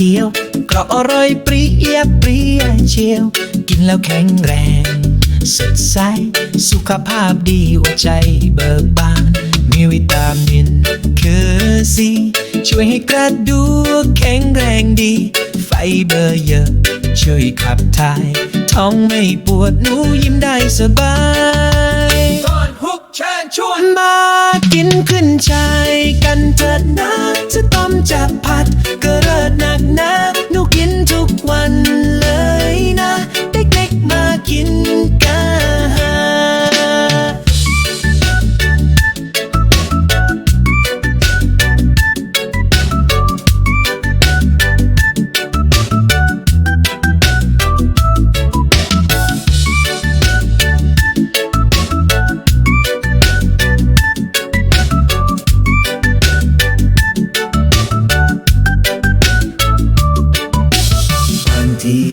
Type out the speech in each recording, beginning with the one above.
ขียวกรอบอร่อยเปรี้ยเปรี้ยเชียว กินแล้วแข็งแรง สดใส สุขภาพดีหัวใจเบิกบาน มีวิตามินคือซีช่วยให้กระดูกแข็งแรงดี ไฟเบอร์เยอะ ช่วยขับถ่าย ท้องไม่ปวดหนูยิ้มได้สบายก่อนฮุกเชิญชวนมากินขึ้นชายกันเถิดนะจะต้มจะผัด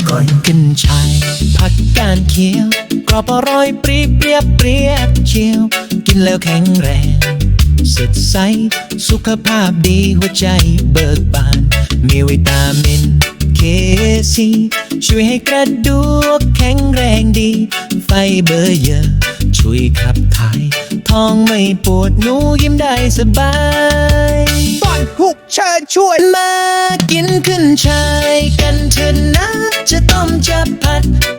ก่อนขึ้นชายผักกานเคี้ยว กรอบอร่อยเปรี้ยเปรี้ยเปรี้ยเชียว กินแล้วแข็งแรงสดใส สุขภาพดีหัวใจเบิกบาน มีวิตามินเคซีช่วยให้กระดูกแข็งแรงดี ไฟเบอร์เยอะ ช่วยขับถ่าย ท้องไม่ปวดหนูยิ้มได้สบายก่อนฮุกเชิญชวนมากินขึ้นชายกัน Get your thumb jack pat.